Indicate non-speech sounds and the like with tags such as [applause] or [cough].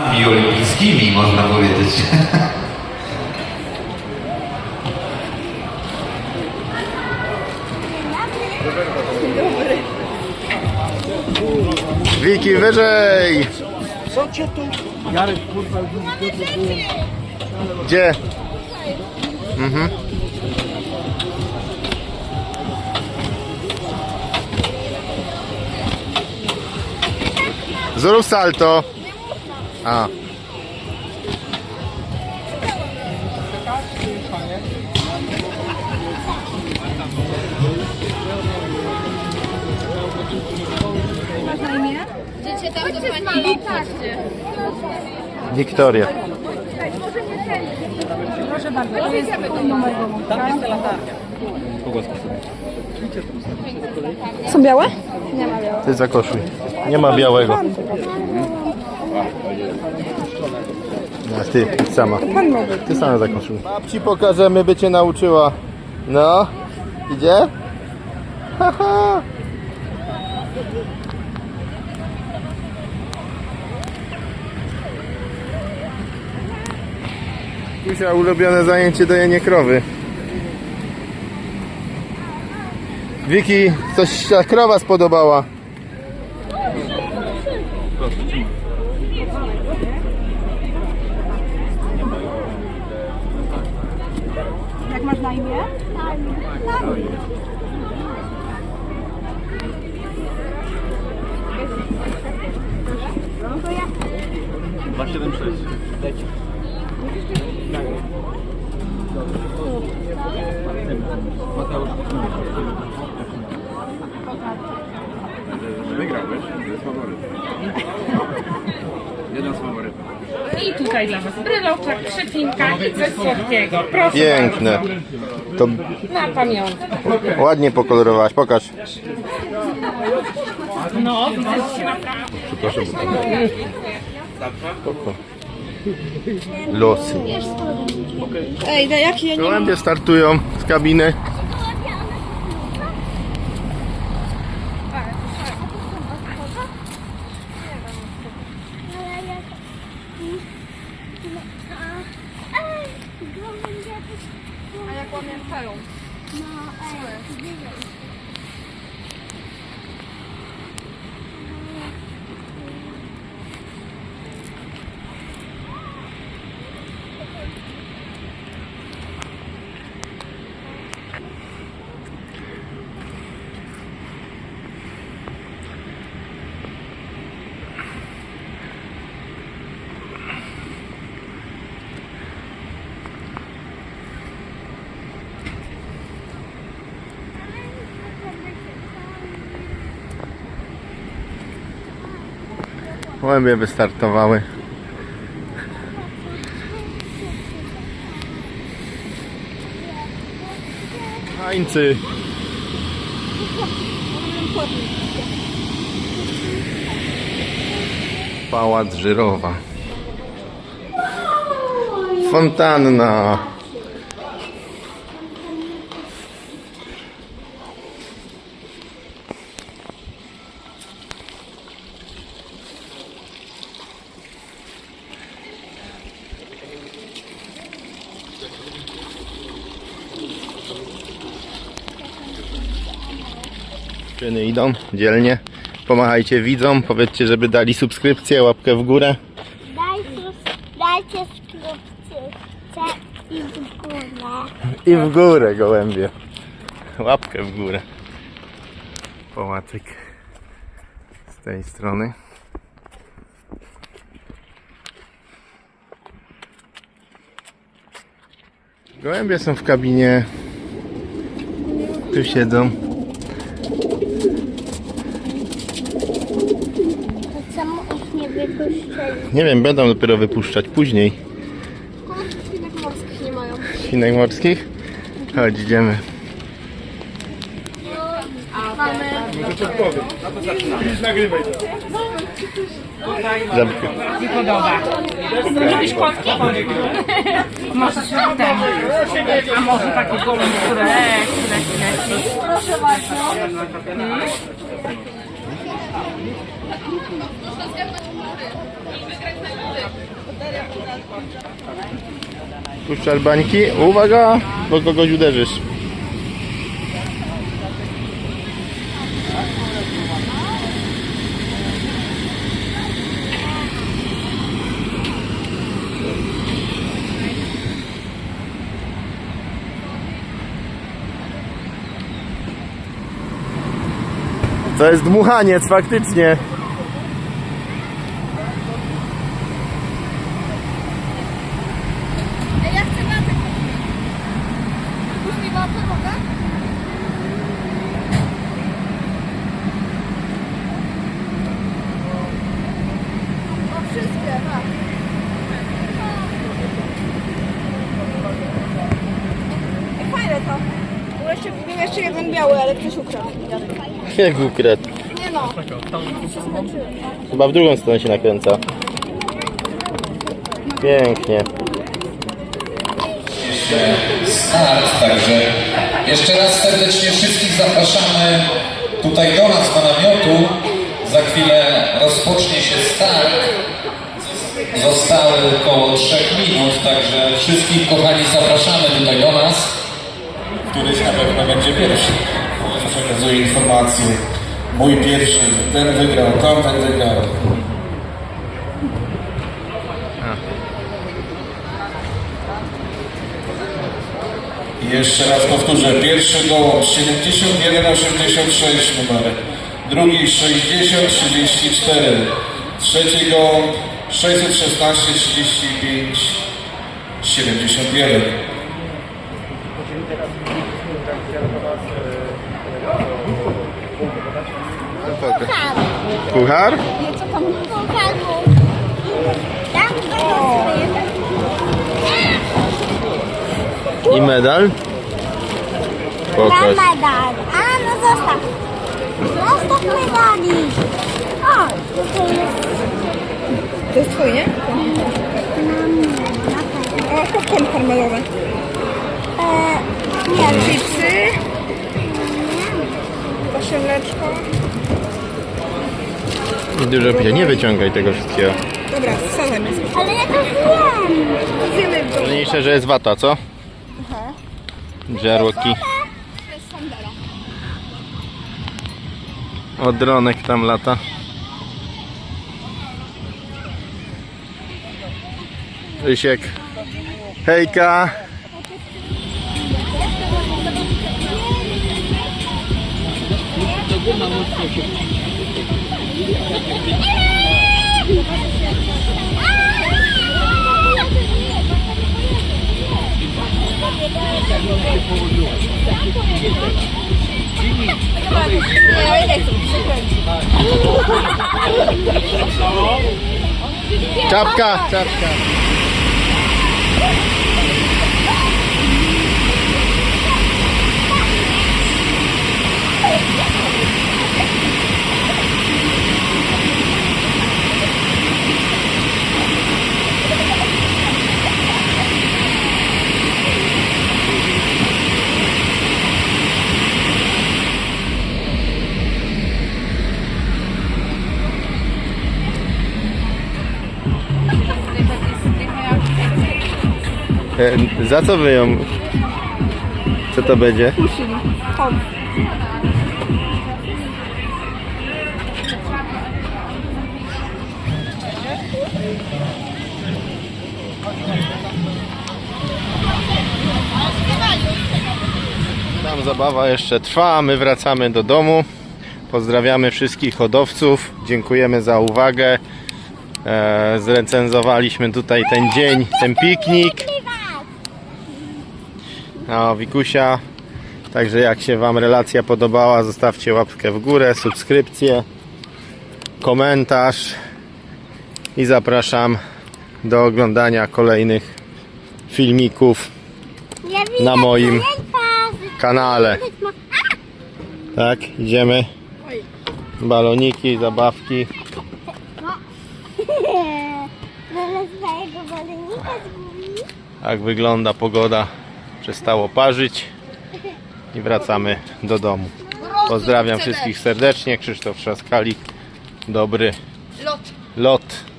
I olimpijskimi można powiedzieć. Wiki, wyżej! Jarek, kurwa, Gdzie? Mhm. Zrób salto. A. Idziecie tam do pani Kaście. Wiktoria. Proszę bardzo, to jest twój numer Są białe? Nie ma białe. Ty zakoszuj. Nie ma białego. A ty, sama. Pan nowy. Ty sama zakoszuj. Babci pokażemy, by cię nauczyła. No, idzie? Haha. Kusia, ulubione zajęcie dojenie krowy. Wiki, coś się ta krowa spodobała. Masz na imię? Wygrałeś, to jest faworyt. Jeden z faworytów. I tutaj dla Was bryloczek, przypinka i coś słodkiego. Proszę Piękne. To na pamiątkę. ładnie pokolorowałaś, pokaż. No, widzę, że się naprawdę. Spoko. Losy. Ej, no jak ja nie Gołębie startują z kabiny. A jak łamię pełą. Gołębie wystartowały. Hańcy. Pałac Żyrowa. Fontanna. Czyny idą dzielnie. Pomachajcie widzom, powiedzcie, żeby dali subskrypcję, łapkę w górę. Dajcie, dajcie skrótce i w górę. I w górę gołębie. Łapkę w górę. Połatyk z tej strony. Gołębie są w kabinie. Tu siedzą. To czemu nie wiem, będą dopiero wypuszczać później. Świnek morskich nie mają. Świnek morskich. Chodź, idziemy. Żabkę. Mi podoba. Lubisz kotki? Ten. A może które które leci. Proszę bardzo. Puszczasz bańki? Uwaga, bo kogoś uderzysz. To jest dmuchaniec, faktycznie. Ej, ja chcę watę. Puść mi watę, mogę? O, wszystkie, tak. Fajne to. Był jeszcze, był jeszcze jeden biały, ale ktoś ukradł. Jak ukradł. Nie no. Chyba w drugą stronę się nakręca. Pięknie. start, także jeszcze raz serdecznie wszystkich zapraszamy tutaj do nas do namiotu. Za chwilę rozpocznie się start. Zostały około 3 minut, także wszystkich kochani zapraszamy tutaj do nas. Któryś na pewno będzie pierwszy. Przekazuję informację. Mój pierwszy, ten wygrał, tamten wygrał. Jeszcze raz powtórzę, pierwszy gołąb 7186 numer, drugi 6034, trzeci gołąb 616 35 71. Puchar? Puchar mu. Tam go I medal? Pokaż. medal. A, no zostaw. Zostaw medalik. Dużo picia. Nie wyciągaj tego wszystkiego. Dobra, jest. ale ja to wiem. Zjemy w domu. Ważniejsze, że jest wata, co? Żarłoki. O dronek tam lata. Rysiek. Hejka. Czapka, czapka. E, Za co wy ją? Co to będzie? Tam zabawa jeszcze trwa, my wracamy do domu. Pozdrawiamy wszystkich hodowców. Dziękujemy za uwagę. E, zrecenzowaliśmy tutaj ten dzień, ten piknik. A Wikusia. Także jak się Wam relacja podobała, zostawcie łapkę w górę, subskrypcję, komentarz i zapraszam do oglądania kolejnych filmików Na moim kanale. Tak, idziemy. Baloniki, zabawki. [laughs] Zgubi. Tak wygląda pogoda. Przestało parzyć i wracamy do domu. Pozdrawiam wszystkich serdecznie. Krzysztof Trzaskalik. Dobry Lot. lot